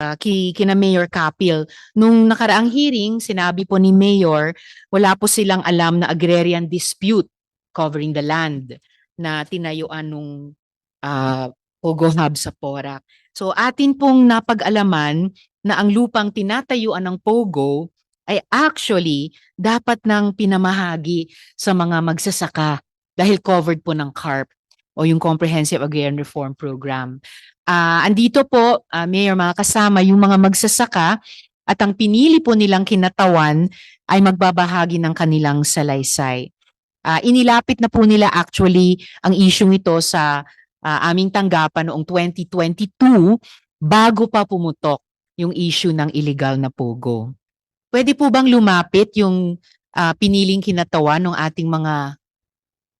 uh, ki, kina Mayor Kapil. Nung nakaraang hearing, sinabi po ni Mayor, wala po silang alam na agrarian dispute covering the land na tinayuan nung uh, Pogo Hub sa Porac. So atin pong napag-alaman na ang lupang tinatayuan ng Pogo ay actually dapat nang pinamahagi sa mga magsasaka dahil covered po ng CARP o yung Comprehensive Agrarian Reform Program. Ah, andito po, ah, Mayor, mga kasama, yung mga magsasaka at ang pinili po nilang kinatawan ay magbabahagi ng kanilang salaysay. Ah, inilapit na po nila actually ang isyong ito sa ah, aming tanggapan noong 2022 bago pa pumutok yung issue ng illegal na pogo. Pwede po bang lumapit yung ah, piniling kinatawan ng ating mga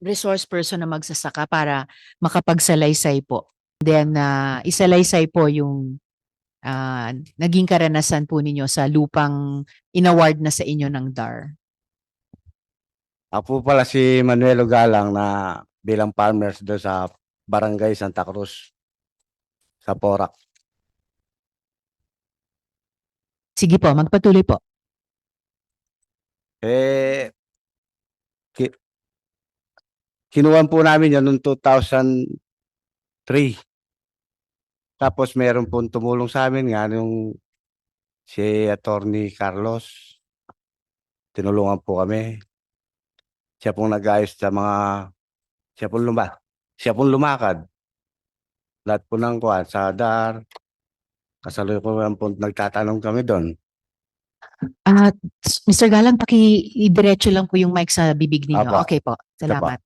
resource person na magsasaka para makapagsalaysay po? Then, uh, isalaysay po yung ah, naging karanasan po ninyo sa lupang inaward na sa inyo ng DAR. Ako pala si Manuelo Galang na bilang farmers doon sa Barangay Santa Cruz sa Porac. Sige po, magpatuloy po. Eh, kinuha po namin yan noong 2003. Tapos meron pong tumulong sa amin nga yung si Attorney Carlos. Tinulungan po kami. Siya pong nag-ayos sa mga siya pong luma, siya pong lumakad. Lahat po ng kuwan sa DAR. Kasalukuyan po nagtatanong kami doon. At Mr. Galang, paki-diretso lang po yung mic sa bibig ninyo. Apa. Okay po, salamat.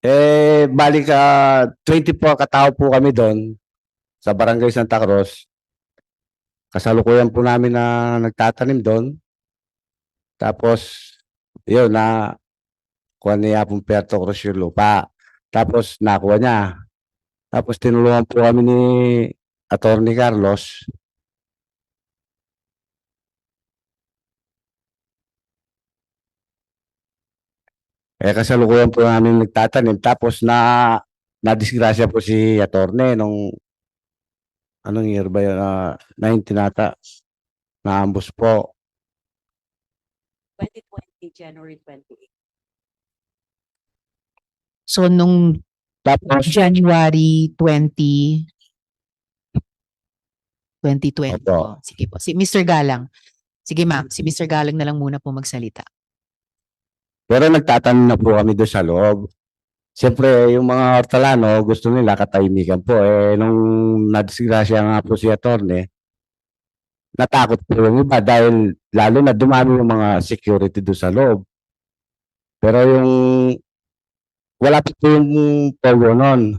Eh, balik ka, 24 katao po kami doon sa Barangay Santa Cruz. Kasalukuyan po namin na nagtatanim doon. Tapos, yun na, kuha niya pong Puerto Cruz yung lupa. Tapos, nakuha niya. Tapos, tinulungan po kami ni Attorney Carlos. Eh, kasalukuyan po namin nagtatanim. Tapos na, na-disgrasya po si Attorney nung, anong year ba yun? Uh, 19 ata. Na-ambush po. 2020, January 28. So, nung Tapos, January 20, 2020 Opo. po. Sige po. Si Mr. Galang. Sige ma'am, si Mr. Galang na lang muna po magsalita. Pero nagtatanim na po kami doon sa loob. Siyempre, yung mga hortalano, gusto nila katahimikan po. Eh, nung nadisgrasya nga po si Attorney, natakot po yung iba dahil lalo na dumami yung mga security doon sa loob. Pero yung wala pa po yung pogo noon.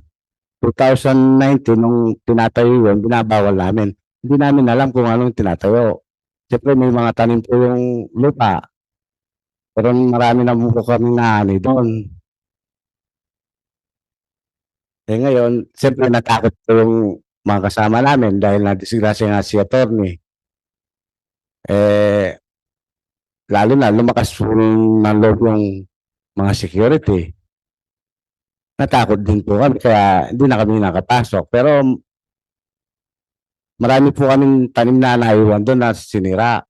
2019, nung tinatayo yun, binabawal namin. Hindi namin alam kung anong tinatayo. Siyempre, may mga tanim po yung lupa. Pero marami na po kami naani doon. Eh ngayon, siyempre natakot yung mga kasama namin dahil nadisgrasya nga si attorney. Eh, lalo na lumakas po ng loob yung mga security. Natakot din po kami kaya hindi na kami nakapasok. Pero marami po kaming tanim na naiwan doon na sinira.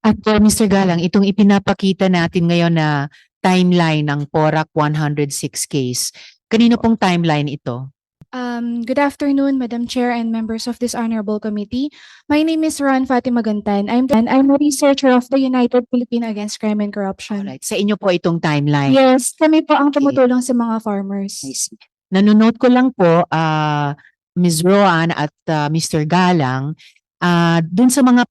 At uh, Mr. Galang, itong ipinapakita natin ngayon na timeline ng PORAC 106 case. Kanino pong timeline ito? Um, good afternoon, Madam Chair and members of this honorable committee. My name is Ron Fatima Gantan. I'm and I'm a researcher of the United Philippine Against Crime and Corruption. Alright, sa inyo po itong timeline. Yes, kami po ang Okay. tumutulong sa mga farmers. I see. Nanonote ko lang po, ah Ms. Roan at ah, Mr. Galang, ah dun sa mga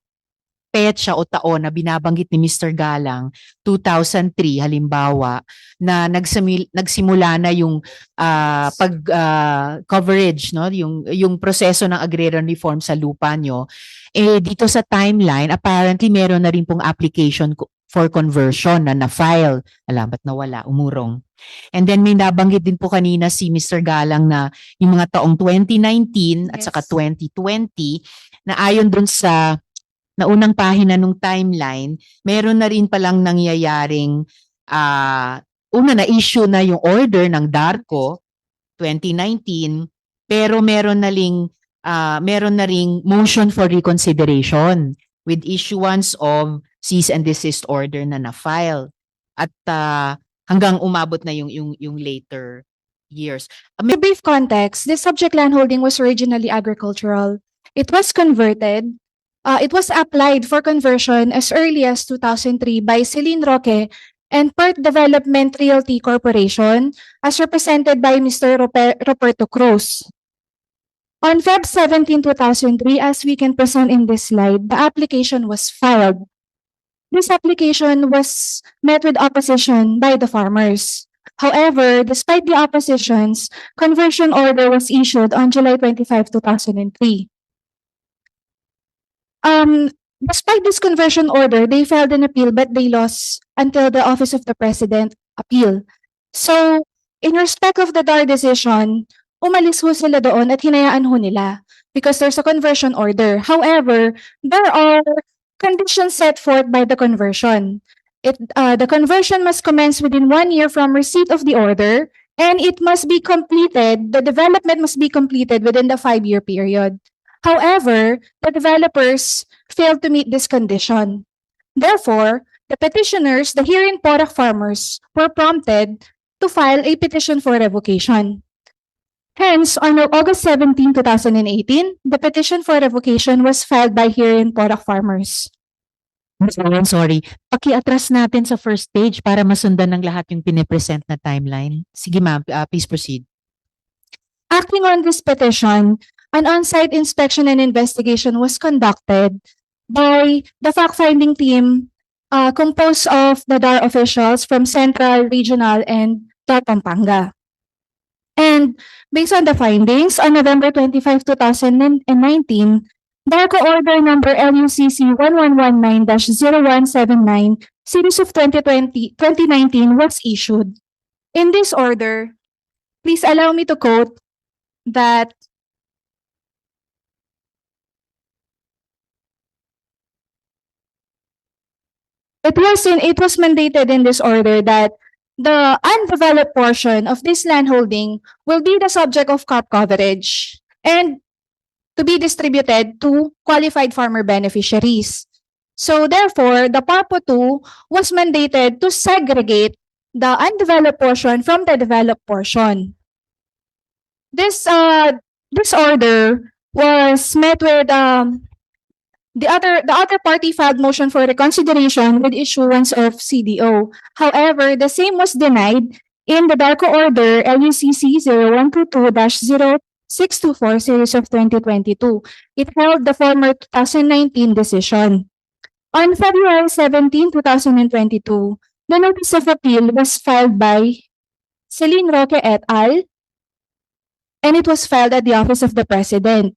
petsa o taon na binabanggit ni Mr. Galang, 2003 halimbawa, na nagsimil, nagsimula na yung ah, pag ah, coverage, no, yung yung proseso ng agrarian reform sa lupa nyo. Eh dito sa timeline, apparently meron na rin pong application for conversion na na-file. Alam, ba't nawala? Umurong. And then may nabanggit din po kanina si Mr. Galang na yung mga taong 2019 at Yes. saka 2020 na ayon dun sa naunang pahina nung timeline, meron na rin palang nangyayaring ah una na issue na yung order ng DARCO 2019 pero meron na ring ah, meron na ring motion for reconsideration with issuance of cease and desist order na na-file at ah, hanggang umabot na yung yung yung later years. A brief context, this subject landholding was originally agricultural. It was converted. Uh, it was applied for conversion as early as 2003 by Celine Roque and Part Development Realty Corporation as represented by Mr. Roberto Cruz. On Feb 17, 2003, as we can present in this slide, the application was filed. This application was met with opposition by the farmers. However, despite the oppositions, conversion order was issued on July 25, 2003. Um, despite this conversion order, they filed an appeal but they lost until the Office of the President appeal. So, in respect of the DAR decision, umalis ho sila doon at hinayaan ho nila because there's a conversion order. However, there are conditions set forth by the conversion. It, uh, the conversion must commence within one year from receipt of the order and it must be completed, the development must be completed within the five-year period. However, the developers failed to meet this condition. Therefore, the petitioners, the herein product farmers, were prompted to file a petition for revocation. Hence, on August 17, 2018, the petition for revocation was filed by herein product farmers. Ms. Owen, sorry. Paki-atras natin sa first page para masundan ng lahat yung pinipresent na timeline. Sige ma'am, ah, please proceed. Acting on this petition, an on-site inspection and investigation was conducted by the fact-finding team uh, composed of the DAR officials from Central, Regional, and Pampanga. And based on the findings, on November 25, 2019, DARCO Order Number LUCC 1119-0179, Series of 2020, 2019 was issued. In this order, please allow me to quote that it was in it was mandated in this order that the undeveloped portion of this landholding will be the subject of crop coverage and to be distributed to qualified farmer beneficiaries. So therefore, the PARPO 2 was mandated to segregate the undeveloped portion from the developed portion. This uh this order was met with um the other the other party filed motion for reconsideration with issuance of CDO. However, the same was denied in the DARCO order LUCC 0122-0624 series of 2022. It held the former 2019 decision. On February 17, 2022, the notice of appeal was filed by Celine Roque et al. and it was filed at the office of the president.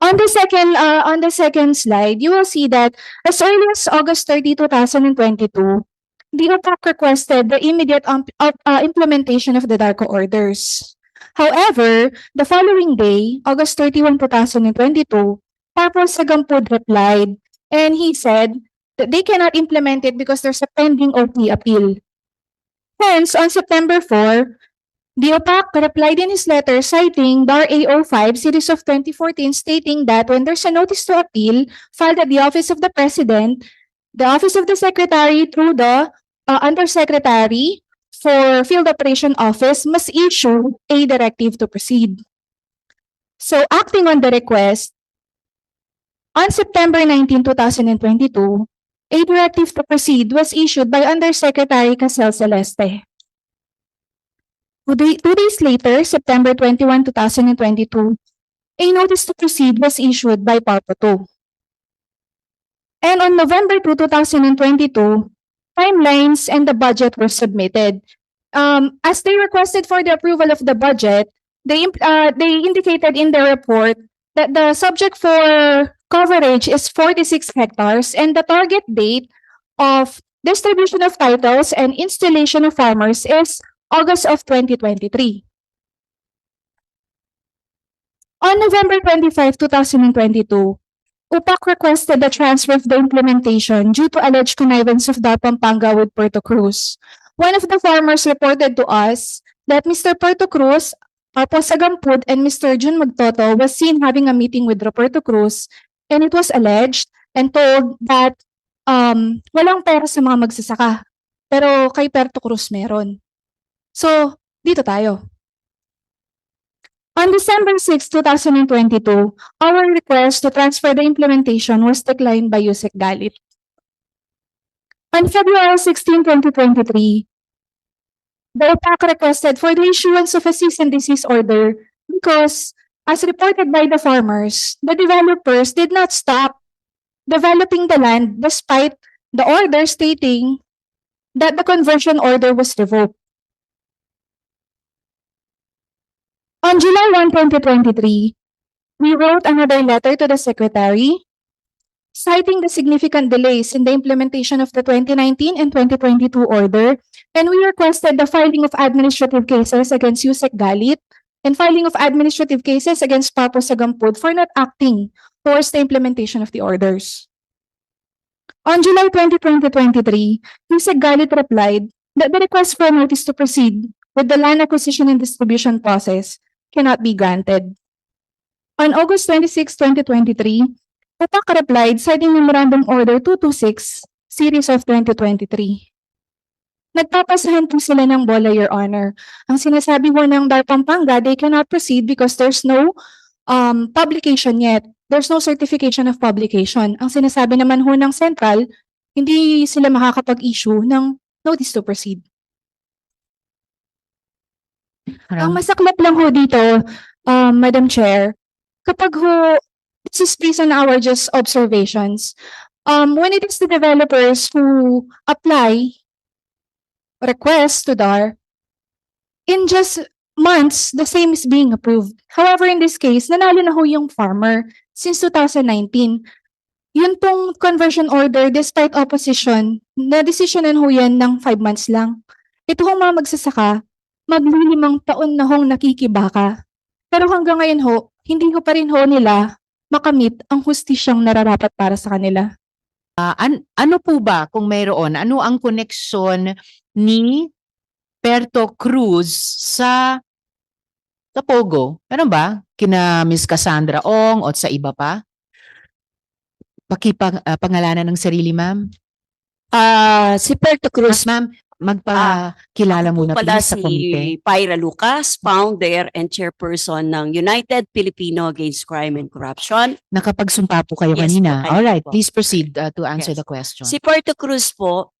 On the second uh, on the second slide, you will see that as early as August 30, 2022, the OPAC requested the immediate um, uh, uh, implementation of the DARCO orders. However, the following day, August 31, 2022, Purple Sagampud replied and he said that they cannot implement it because there's a pending OP appeal. Hence, on September 4, the OPAC replied in his letter citing DAR A05 series of 2014 stating that when there's a notice to appeal filed at the office of the president, the office of the secretary through the uh, undersecretary for field operation office must issue a directive to proceed. So acting on the request, on September 19, 2022, a directive to proceed was issued by Undersecretary Casel Celeste. Two, day- two days later, September 21, 2022, a notice to proceed was issued by PARPO 2. And on November 2, 2022, timelines and the budget were submitted. Um, as they requested for the approval of the budget, they, uh, they indicated in their report that the subject for coverage is 46 hectares and the target date of distribution of titles and installation of farmers is August of 2023. On November 25, 2022, UPAC requested the transfer of the implementation due to alleged connivance of DAR Pampanga with Puerto Cruz. one of the farmers reported to us that Mr. Puerto Cruz, Papo Sagampud, and Mr. Jun Magtoto was seen having a meeting with Roberto Cruz and it was alleged and told that um, walang pera sa mga magsasaka. Pero kay Puerto Cruz meron. So, dito tayo. On December 6, 2022, our request to transfer the implementation was declined by Yusek Galit. On February 16, 2023, the OPAC requested for the issuance of a cease and desist order because, as reported by the farmers, the developers did not stop developing the land despite the order stating that the conversion order was revoked. On July 1, 2023, we wrote another letter to the Secretary citing the significant delays in the implementation of the 2019 and 2022 order, and we requested the filing of administrative cases against Yusek Galit and filing of administrative cases against Papo Sagampud for not acting towards the implementation of the orders. On July 20, 2023, Yusek Galit replied that the request for notice to proceed with the land acquisition and distribution process cannot be granted. On August 26, 2023, OPAC replied citing Memorandum Order 226, Series of 2023. Nagpapasahan po sila ng bola, Your Honor. Ang sinasabi mo ng DAR Pampanga, they cannot proceed because there's no um, publication yet. There's no certification of publication. Ang sinasabi naman ho ng Central, hindi sila makakapag-issue ng notice to proceed. Ang masaklap lang ho dito, um, Madam Chair, kapag ho, this is based on our just observations, um, when it is the developers who apply request to DAR, in just months, the same is being approved. However, in this case, nanalo na ho yung farmer since 2019. Yun pong conversion order, despite opposition, na-decisionan ho yan ng five months lang. Ito hong mga magsasaka, maglilimang taon na hong nakikibaka. Pero hanggang ngayon ho, hindi ho pa rin ho nila makamit ang hustisyang nararapat para sa kanila. Ah, an- ano po ba kung mayroon? Ano ang koneksyon ni Perto Cruz sa sa Pogo? Meron ba? Kina Miss Cassandra Ong o sa iba pa? Pakipang ah, pangalanan ng sarili, ma'am. Ah, si Puerto Cruz, Cruz ma'am, magpakilala muna pala sa komite. si Pyra Lucas, founder and chairperson ng United Filipino Against Crime and Corruption. Nakapagsumpa po kayo Yes po, kanina. kanina All right, po. please proceed uh, to answer Yes. the question. Si Puerto Cruz po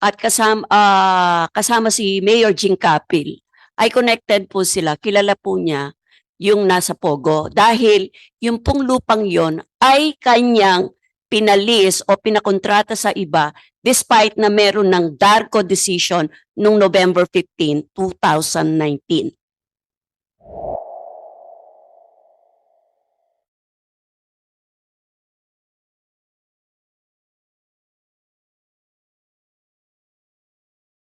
at kasama ah, kasama si Mayor Jing Capil ay connected po sila. Kilala po niya yung nasa Pogo dahil yung pong lupang yon ay kanyang pinalis o pinakontrata sa iba despite na meron ng DARCO decision noong November 15, 2019.